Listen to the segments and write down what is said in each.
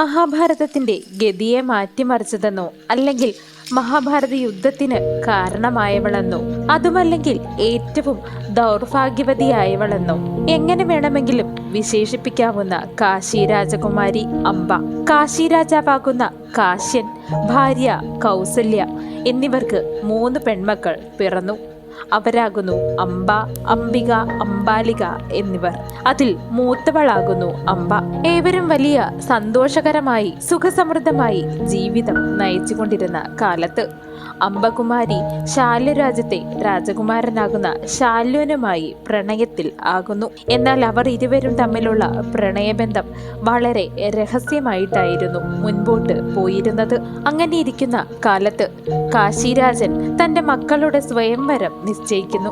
മഹാഭാരതത്തിന്റെ ഗതിയെ മാറ്റിമറിച്ചതെന്നോ അല്ലെങ്കിൽ മഹാഭാരത യുദ്ധത്തിന് കാരണമായവളെന്നോ അതുമല്ലെങ്കിൽ ഏറ്റവും ദൗർഭാഗ്യവതിയായവളെന്നോ എങ്ങനെ വേണമെങ്കിലും വിശേഷിപ്പിക്കാവുന്ന കാശി രാജകുമാരി അംബ കാശി രാജാവാകുന്ന കാശ്യൻ ഭാര്യ കൗസല്യ എന്നിവർക്ക് മൂന്ന് പെൺമക്കൾ പിറന്നു. അവരാകുന്നു അംബ അംബിക അംബാലിക എന്നിവർ. അതിൽ മൂത്തവളാകുന്നു അംബ ഏവരും വലിയ സന്തോഷകരമായി സുഖസമൃദ്ധമായി ജീവിതം നയിച്ചുകൊണ്ടിരുന്ന കാലത്ത്. അംബകുമാരി ശാല്യരാജ്യത്തെ രാജകുമാരനാകുന്ന ശാല്യനുമായി പ്രണയത്തിൽ ആകുന്നു. എന്നാൽ അവർ ഇരുവരും തമ്മിലുള്ള പ്രണയബന്ധം വളരെ രഹസ്യമായിട്ടായിരുന്നു മുൻപോട്ട് പോയിരുന്നത്. അങ്ങനെ ഇരിക്കുന്ന കാലത്ത് കാശിരാജൻ തന്റെ മക്കളുടെ സ്വയംവരം നിശ്ചയിക്കുന്നു.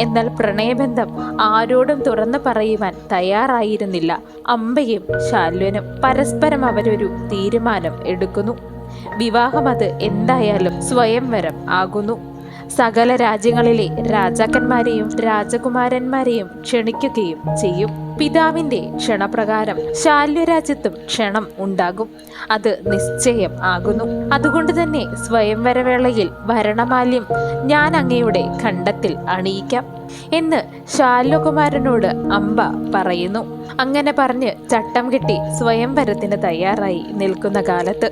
എന്നാൽ പ്രണയബന്ധം ആരോടും തുറന്നു പറയുവാൻ തയ്യാറായിരുന്നില്ല. അമ്പയും ശാല്വനും പരസ്പരം അവരൊരു തീരുമാനം എടുക്കുന്നു. വിവാഹം അത് എന്തായാലും സ്വയംവരം ആകുന്നു. സകല രാജ്യങ്ങളിലെ രാജാക്കന്മാരെയും രാജകുമാരന്മാരെയും ക്ഷണിക്കുകയും ചെയ്യും. പിതാവിന്റെ ക്ഷണപ്രകാരം ശാല്യരാജ്യത്തും ക്ഷണം ഉണ്ടാകും. അത് നിശ്ചയം ആകുന്നു. അതുകൊണ്ട് തന്നെ സ്വയംവരവേളയിൽ ഭരണമാല്യം ഞാൻ അങ്ങയുടെ ഖണ്ഡത്തിൽ അണിയിക്കാം. എന്ന് ശാലുകുമാരനോട് അംബ പറയുന്നു. അങ്ങനെ പറഞ്ഞ് ചട്ടം കെട്ടി സ്വയംവരത്തിന് തയ്യാറായി നിൽക്കുന്ന കാലത്ത്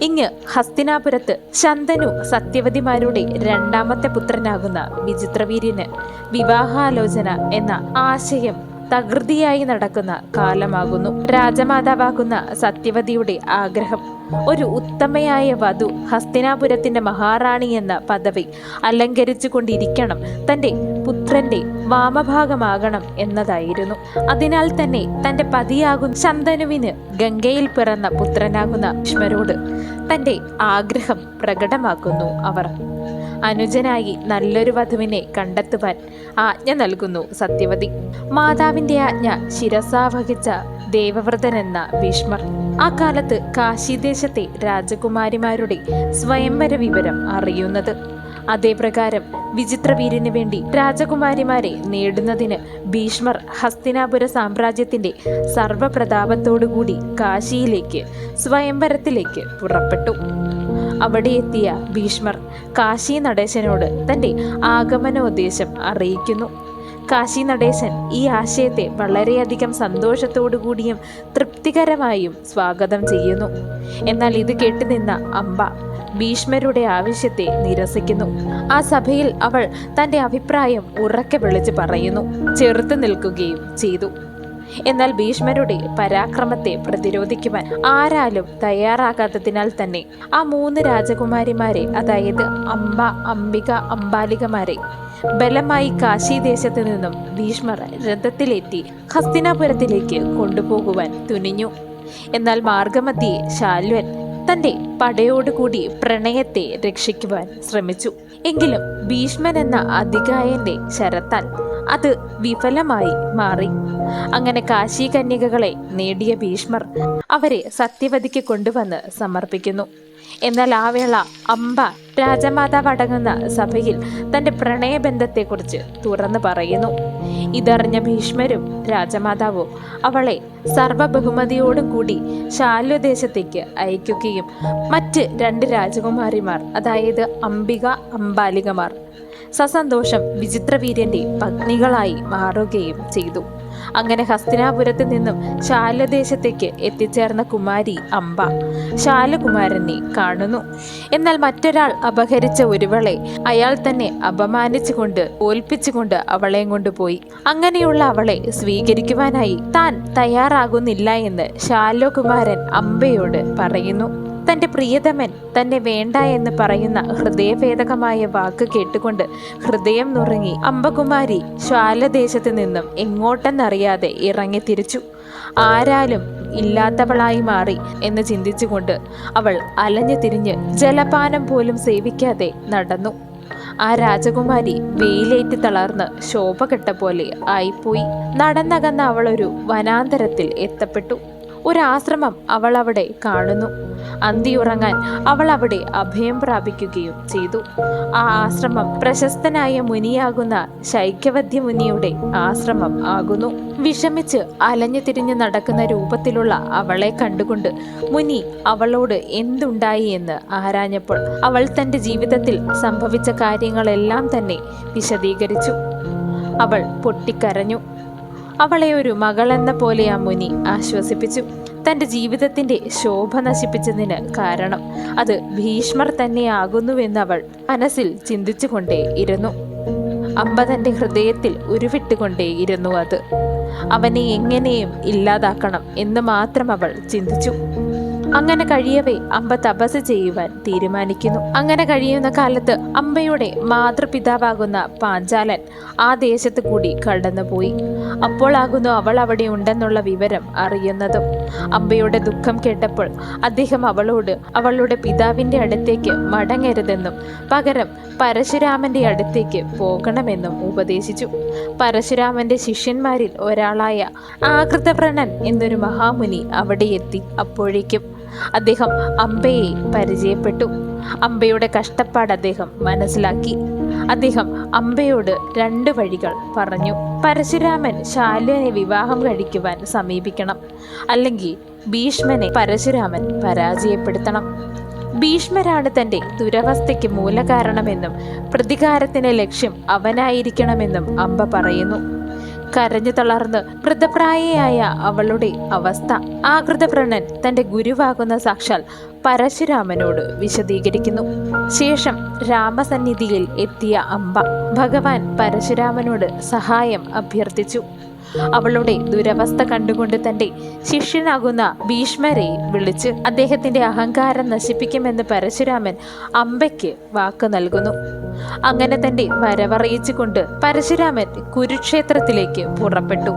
ഇങ്ങ് ഹസ്തിനാപുരത്ത് ശന്തനു സത്യവതിമാരുടെ രണ്ടാമത്തെ പുത്രനാകുന്ന വിചിത്രവീര്യന് വിവാഹാലോചന എന്ന ആശയം തകൃതിയായി നടക്കുന്ന കാലമാകുന്നു. രാജമാതാവാകുന്ന സത്യവതിയുടെ ആഗ്രഹം. ഒരു ഉത്തമയായ വധു ഹസ്തിനാപുരത്തിന്റെ മഹാറാണി എന്ന പദവി അലങ്കരിച്ചു കൊണ്ടിരിക്കണം തന്റെ പുത്രന്റെ വാമഭാഗമാകണം എന്നതായിരുന്നു. അതിനാൽ തന്നെ തന്റെ പതിയാകുന്ന ശന്തനുവിന് ഗംഗയിൽ പിറന്ന പുത്രനാകുന്ന ഭീഷ്മരോട് തന്റെ ആഗ്രഹം പ്രകടമാക്കുന്നു അവർ. അനുജനായി നല്ലൊരു വധുവിനെ കണ്ടെത്തുവാൻ ആജ്ഞ നൽകുന്നു സത്യവതി. മാതാവിന്റെ ആജ്ഞ ശിരസാവഹിച്ച ദേവവ്രതൻ എന്ന ഭീഷ്മർ. ആ കാലത്ത് കാശിദേശത്തെ രാജകുമാരിമാരുടെ സ്വയംവര വിവരം അറിയുന്നത്. അതേപ്രകാരം വിചിത്രവീരന് വേണ്ടി രാജകുമാരിമാരെ നേടുന്നതിന് ഭീഷ്മർ ഹസ്തിനാപുര സാമ്രാജ്യത്തിന്റെ സർവപ്രതാപത്തോടുകൂടി കാശിയിലേക്ക് സ്വയംവരത്തിലേക്ക് പുറപ്പെട്ടു. അവിടെ എത്തിയ ഭീഷ്മർ കാശി നടേശനോട് തന്റെ ആഗമനോദ്ദേശം അറിയിക്കുന്നു. കാശി നടേശൻ ഈ ആശയത്തെ വളരെയധികം സന്തോഷത്തോടു കൂടിയും തൃപ്തികരമായും സ്വാഗതം ചെയ്യുന്നു. എന്നാൽ ഇത് കേട്ടുനിന്ന അമ്പ ഭീഷ്മരുടെ ആവശ്യത്തെ നിരസിക്കുന്നു. ആ സഭയിൽ അവൾ തന്റെ അഭിപ്രായം ഉറക്കെ വിളിച്ച് പറയുന്നു. ചെറുത്തു നിൽക്കുകയും ചെയ്തു. എന്നാൽ ഭീഷ്മരുടെ പരാക്രമത്തെ പ്രതിരോധിക്കുവാൻ ആരാലും തയ്യാറാകാത്തതിനാൽ തന്നെ ആ മൂന്ന് രാജകുമാരിമാരെ അതായത് അംബ അംബിക അംബാലികമാരെ ബലമായി കാശി കാശിദേശത്ത് നിന്നും ഭീഷ്മർ രഥത്തിലെത്തി ഹസ്തിനാപുരത്തിലേക്ക് കൊണ്ടുപോകുവാൻ തുനിഞ്ഞു. എന്നാൽ മാർഗമധ്യേ ശാല്വൻ തന്റെ പടയോടുകൂടി പ്രണയത്തെ രക്ഷിക്കുവാൻ ശ്രമിച്ചു. എങ്കിലും ഭീഷ്മൻ എന്ന അധികായന്റെ ശരത്താൽ അത് വിഫലമായി മാറി. അങ്ങനെ കാശി കന്യകകളെ നേടിയ ഭീഷ്മർ അവരെ സത്യവതിക്ക് കൊണ്ടുവന്ന് സമർപ്പിക്കുന്നു. എന്നാൽ ആ വേള അംബ രാജമാതാവ് അടങ്ങുന്ന സഭയിൽ തന്റെ പ്രണയബന്ധത്തെക്കുറിച്ച് തുറന്നു പറയുന്നു. ഇതറിഞ്ഞ ഭീഷ്മരും രാജമാതാവും അവളെ സർവ കൂടി ശാല്യദേശത്തേക്ക് അയക്കുകയും മറ്റ് രണ്ട് രാജകുമാരിമാർ അതായത് അംബിക അംബാലികമാർ സസന്തോഷം വിചിത്രവീര്യന്റെ പത്നികളായി മാറുകയും ചെയ്തു. അങ്ങനെ ഹസ്തിനാപുരത്ത് നിന്നും ശാലദേശത്തേക്ക് എത്തിച്ചേർന്ന കുമാരി അംബ ശാലകുമാരനെ കാണുന്നു. എന്നാൽ മറ്റൊരാൾ അപഹരിച്ച ഒരുവളെ അയാൾ തന്നെ അപമാനിച്ചുകൊണ്ട് ഓൽപ്പിച്ചുകൊണ്ട് അവളെ കൊണ്ടുപോയി. അങ്ങനെയുള്ള അവളെ സ്വീകരിക്കുവാനായി താൻ തയ്യാറാകുന്നില്ല എന്ന് ശാലോകുമാരൻ അംബയോട് പറയുന്നു. തന്റെ പ്രിയതമൻ തന്നെ വേണ്ട എന്ന് പറയുന്ന ഹൃദയഭേദകമായ വാക്ക് കേട്ടുകൊണ്ട് ഹൃദയം നുറങ്ങി അംബകുമാരി ശ്വാലദേശത്ത് നിന്നും എങ്ങോട്ടെന്നറിയാതെ ഇറങ്ങി തിരിച്ചു. ആരാലും ഇല്ലാത്തവളായി മാറി എന്ന് ചിന്തിച്ചുകൊണ്ട് അവൾ അലഞ്ഞു തിരിഞ്ഞ് ജലപാനം പോലും സേവിക്കാതെ നടന്നു. ആ രാജകുമാരി വെയിലേറ്റ് തളർന്ന് ശോഭ കെട്ട പോലെ ആയിപ്പോയി. നടന്നകന്ന അവളൊരു വനാന്തരത്തിൽ എത്തപ്പെട്ടു. ഒരാശ്രമം അവൾ അവിടെ കാണുന്നു. അന്തിയുറങ്ങാൻ അവൾ അവിടെ അഭയം പ്രാപിക്കുകയും ചെയ്തു. ആ ആശ്രമം പ്രശസ്തനായ മുനിയാകുന്ന ശൈക്യവദ്യ മുനിയുടെ ആശ്രമം ആകുന്നു. വിഷമിച്ച് അലഞ്ഞു തിരിഞ്ഞു നടക്കുന്ന രൂപത്തിലുള്ള അവളെ കണ്ടുകൊണ്ട് മുനി അവളോട് എന്തുണ്ടായി എന്ന് ആരാഞ്ഞപ്പോൾ അവൾ തന്റെ ജീവിതത്തിൽ സംഭവിച്ച കാര്യങ്ങളെല്ലാം തന്നെ വിശദീകരിച്ചു. അവൾ പൊട്ടിക്കരഞ്ഞു. അവളെ ഒരു മകളെന്ന പോലെ ആ മുനി ആശ്വസിപ്പിച്ചു. തന്റെ ജീവിതത്തിന്റെ ശോഭ നശിപ്പിച്ചതിന് കാരണം അത് ഭീഷ്മർ തന്നെയാകുന്നുവെന്ന് അവൾ മനസ്സിൽ ചിന്തിച്ചുകൊണ്ടേ ഇരുന്നു അമ്പ തന്റെ ഹൃദയത്തിൽ ഉരുവിട്ടുകൊണ്ടേയിരുന്നു അത്. അവനെ എങ്ങനെയും ഇല്ലാതാക്കണം എന്ന് മാത്രം അവൾ ചിന്തിച്ചു. അങ്ങനെ കഴിയവേ അമ്പ തപസ് ചെയ്യുവാൻ തീരുമാനിക്കുന്നു. അങ്ങനെ കഴിയുന്ന കാലത്ത് അമ്പയുടെ മാതൃപിതാവാകുന്ന പാഞ്ചാലൻ ആ ദേശത്ത് കൂടി കടന്നുപോയി. അപ്പോളാകുന്നു അവൾ അവിടെ ഉണ്ടെന്നുള്ള വിവരം അറിയുന്നതും. അമ്പയുടെ ദുഃഖം കേട്ടപ്പോൾ അദ്ദേഹം അവളോട് അവളുടെ പിതാവിന്റെ അടുത്തേക്ക് മടങ്ങരുതെന്നും പകരം പരശുരാമന്റെ അടുത്തേക്ക് പോകണമെന്നും ഉപദേശിച്ചു. പരശുരാമന്റെ ശിഷ്യന്മാരിൽ ഒരാളായ ആകൃതപ്രണൻ എന്നൊരു മഹാമുനി അവിടെ എത്തി. അപ്പോഴേക്കും അദ്ദേഹം അംബയെ പരിചയപ്പെട്ടു. അംബയുടെ കഷ്ടപ്പാട് അദ്ദേഹം മനസ്സിലാക്കി. അദ്ദേഹം അംബയോട് രണ്ട് വഴികൾ പറഞ്ഞു. പരശുരാമൻ ശാല്യനെ വിവാഹം കഴിക്കുവാൻ സമീപിക്കണം. അല്ലെങ്കിൽ ഭീഷ്മനെ പരശുരാമൻ പരാജയപ്പെടുത്തണം. ഭീഷ്മരാണ് തന്റെ ദുരവസ്ഥയ്ക്ക് മൂലകാരണമെന്നും പ്രതികാരത്തിന് ലക്ഷ്യം അവനായിരിക്കണമെന്നും അംബ പറയുന്നു. കരഞ്ഞു തളർന്ന് വൃദ്ധപ്രായയായ അവളുടെ അവസ്ഥ. ആകൃതപ്രണൻ തന്റെ ഗുരുവാകുന്ന സാക്ഷാൽ പരശുരാമനോട് വിശദീകരിക്കുന്നു. ശേഷം രാമസന്നിധിയിൽ എത്തിയ അമ്പ ഭഗവാൻ പരശുരാമനോട് സഹായം അഭ്യർത്ഥിച്ചു. അവളുടെ ദുരവസ്ഥ കണ്ടുകൊണ്ട് തന്റെ ശിഷ്യനാകുന്ന ഭീഷ്മരെ വിളിച്ച് അദ്ദേഹത്തിന്റെ അഹങ്കാരം നശിപ്പിക്കുമെന്ന് പരശുരാമൻ അമ്പയ്ക്ക് വാക്ക് നൽകുന്നു. അങ്ങനെ തന്റെ വരവറിയിച്ചുകൊണ്ട് പരശുരാമൻ കുരുക്ഷേത്രത്തിലേക്ക് പുറപ്പെട്ടു.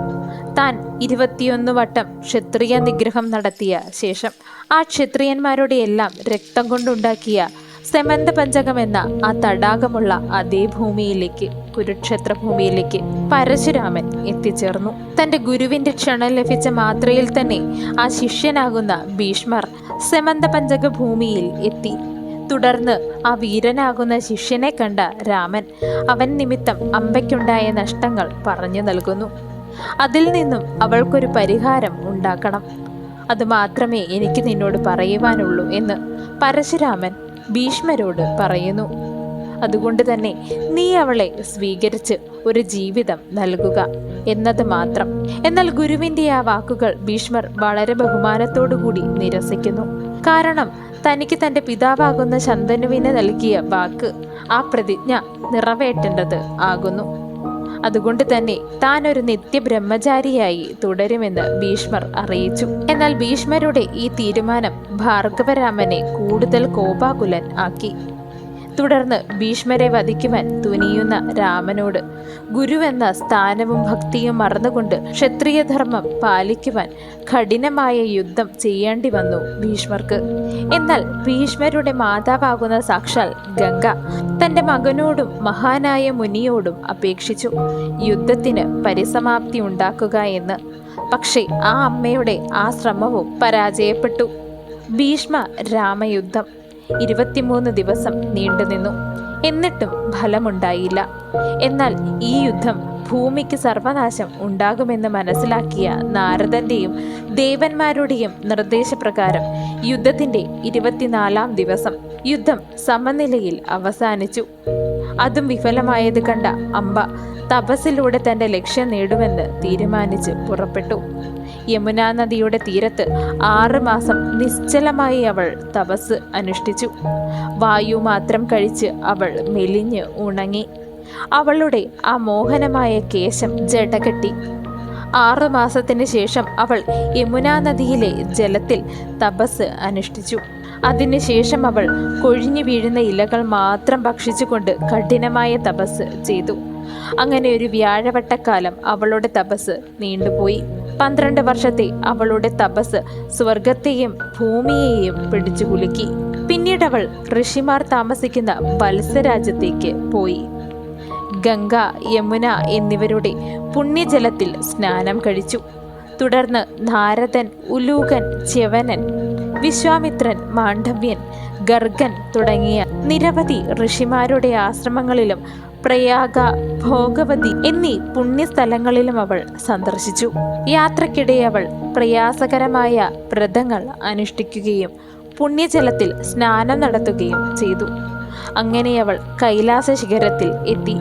താൻ ഇരുപത്തിയൊന്ന് വട്ടം ക്ഷത്രിയ നിഗ്രഹം നടത്തിയ ശേഷം ആ ക്ഷത്രിയന്മാരുടെ എല്ലാം രക്തം കൊണ്ടുണ്ടാക്കിയ സെമന്ത പഞ്ചകം എന്ന ആ തടാകമുള്ള അതേ ഭൂമിയിലേക്ക് കുരുക്ഷേത്ര ഭൂമിയിലേക്ക് പരശുരാമൻ എത്തിച്ചേർന്നു. തന്റെ ഗുരുവിന്റെ ക്ഷണം ലഭിച്ച മാത്രയിൽ തന്നെ ആ ശിഷ്യനാകുന്ന ഭീഷ്മർ സെമന്ത പഞ്ചക ഭൂമിയിൽ എത്തി. തുടർന്ന് ആ വീരനാകുന്ന ശിഷ്യനെ കണ്ട രാമൻ അവൻ നിമിത്തം അമ്പയ്ക്കുണ്ടായ നഷ്ടങ്ങൾ പറഞ്ഞു നൽകുന്നു. അതിൽ നിന്നും അവൾക്കൊരു പരിഹാരം ഉണ്ടാക്കണം. അതുമാത്രമേ എനിക്ക് നിന്നോട് പറയുവാനുള്ളൂ എന്ന് പരശുരാമൻ ഭീഷ്മരോട് പറയുന്നു. അതുകൊണ്ട് തന്നെ നീ അവളെ സ്വീകരിച്ച് ഒരു ജീവിതം നൽകുക എന്നത് മാത്രം. എന്നാൽ ഗുരുവിന്റെ ആ വാക്കുകൾ ഭീഷ്മർ വളരെ ബഹുമാനത്തോടുകൂടി നിരസിക്കുന്നു. കാരണം തനിക്ക് തന്റെ പിതാവാകുന്ന ശന്തനുവിന് നൽകിയ വാക്ക് ആ പ്രതിജ്ഞ നിറവേറ്റേണ്ടത് ആകുന്നു. അതുകൊണ്ട് തന്നെ താൻ ഒരു നിത്യ ബ്രഹ്മചാരിയായി തുടരുമെന്ന് ഭീഷ്മർ അറിയിച്ചു. എന്നാൽ ഭീഷ്മരുടെ ഈ തീരുമാനം ഭാർഗവരാമനെ കൂടുതൽ കോപാകുലൻ ആക്കി. തുടർന്ന് ഭീഷ്മരെ വധിക്കുവാൻ തുനിയുന്ന രാമനോട് ഗുരുവെന്ന സ്ഥാനവും ഭക്തിയും മറന്നുകൊണ്ട് ക്ഷത്രിയധർമ്മം പാലിക്കുവാൻ കഠിനമായ യുദ്ധം ചെയ്യേണ്ടി വന്നു ഭീഷ്മർക്ക്. എന്നാൽ ഭീഷ്മരുടെ മാതാവാകുന്ന സാക്ഷാൽ ഗംഗ തന്റെ മകനോടും മഹാനായ മുനിയോടും അപേക്ഷിച്ചു. യുദ്ധത്തിന് പരിസമാപ്തി ഉണ്ടാക്കുക എന്ന്. പക്ഷേ ആ അമ്മയുടെ ആ ശ്രമവും പരാജയപ്പെട്ടു. ഭീഷ്മ രാമയുദ്ധം ഇരുപത്തിമൂന്ന് ദിവസം നീണ്ടുനിന്നു. എന്നിട്ടും ഫലമുണ്ടായില്ല. എന്നാൽ ഈ യുദ്ധം ഭൂമിക്ക് സർവനാശം ഉണ്ടാകുമെന്ന് മനസ്സിലാക്കിയ നാരദന്റെയും ദേവന്മാരുടെയും നിർദ്ദേശപ്രകാരം യുദ്ധത്തിന്റെ ഇരുപത്തിനാലാം ദിവസം യുദ്ധം സമനിലയിൽ അവസാനിച്ചു. അതും വിഫലമായത് കണ്ട അമ്പ തപസ്സിലൂടെ തന്റെ ലക്ഷ്യം നേടുമെന്ന് തീരുമാനിച്ച് പുറപ്പെട്ടു. യമുനാ നദിയുടെ തീരത്ത് ആറ് മാസം നിശ്ചലമായി അവൾ തപസ് അനുഷ്ഠിച്ചു. വായു മാത്രം കഴിച്ച് അവൾ മെലിഞ്ഞ് ഉണങ്ങി. അവളുടെ ആ മോഹനമായ കേശം ജടകെട്ടി ആറു മാസത്തിന് ശേഷം അവൾ യമുനാ നദിയിലെ ജലത്തിൽ തപസ് അനുഷ്ഠിച്ചു. അതിനുശേഷം അവൾ കൊഴിഞ്ഞു വീഴുന്ന ഇലകൾ മാത്രം ഭക്ഷിച്ചുകൊണ്ട് കഠിനമായ തപസ് ചെയ്തു. അങ്ങനെ ഒരു വ്യാഴവട്ടക്കാലം അവളുടെ തപസ് നീണ്ടുപോയി. പന്ത്രണ്ട് വർഷത്തെ അവളുടെ തപസ് സ്വർഗത്തെയും ഭൂമിയെയും പിടിച്ചു കുലുക്കി. പിന്നീട് അവൾ ഋഷിമാർ താമസിക്കുന്ന വത്സരാജ്യത്തേക്ക് പോയി. ഗംഗ യമുന എന്നിവരുടെ പുണ്യജലത്തിൽ സ്നാനം കഴിച്ചു. തുടർന്ന് നാരദൻ ഉലൂകൻ ച്യവനൻ വിശ്വാമിത്രൻ മാണ്ഡവ്യൻ ഗർഗൻ തുടങ്ങിയ നിരവധി ഋഷിമാരുടെ ആശ്രമങ്ങളിലും പ്രയാഗ ഭോഗവതി എന്നീ പുണ്യസ്ഥലങ്ങളിലും അവൾ സന്ദർശിച്ചു. യാത്രക്കിടെ അവൾ പ്രയാസകരമായ വ്രതങ്ങൾ അനുഷ്ഠിക്കുകയും പുണ്യജലത്തിൽ സ്നാനം നടത്തുകയും ചെയ്തു. അങ്ങനെ അവൾ കൈലാസ ശിഖരത്തിൽ എത്തി.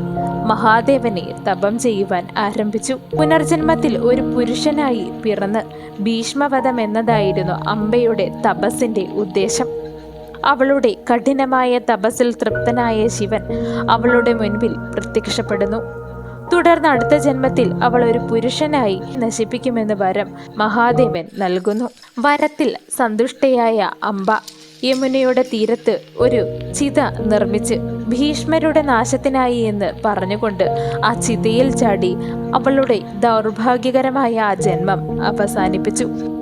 മഹാദേവനെ തപം ചെയ്യുവാൻ ആരംഭിച്ചു. പുനർജന്മത്തിൽ ഒരു പുരുഷനായി പിറന്ന് ഭീഷ്മവധം എന്നതായിരുന്നു അമ്പയുടെ തപസ്സിന്റെ ഉദ്ദേശം. അവളുടെ കഠിനമായ തപസ്സിൽ തൃപ്തനായ ശിവൻ അവളുടെ മുൻപിൽ പ്രത്യക്ഷപ്പെടുന്നു. തുടർന്ന് അടുത്ത ജന്മത്തിൽ അവൾ ഒരു പുരുഷനായി നശിപ്പിക്കുമെന്ന് വരം മഹാദേവൻ നൽകുന്നു. വരത്തിൽ സന്തുഷ്ടയായ അംബ യമുനയുടെ തീരത്ത് ഒരു ചിത നിർമ്മിച്ച് ഭീഷ്മരുടെ നാശത്തിനായി എന്ന് പറഞ്ഞുകൊണ്ട് ആ ചിതയിൽ ചാടി അവളുടെ ദൗർഭാഗ്യകരമായ ആ ജന്മം അവസാനിപ്പിച്ചു.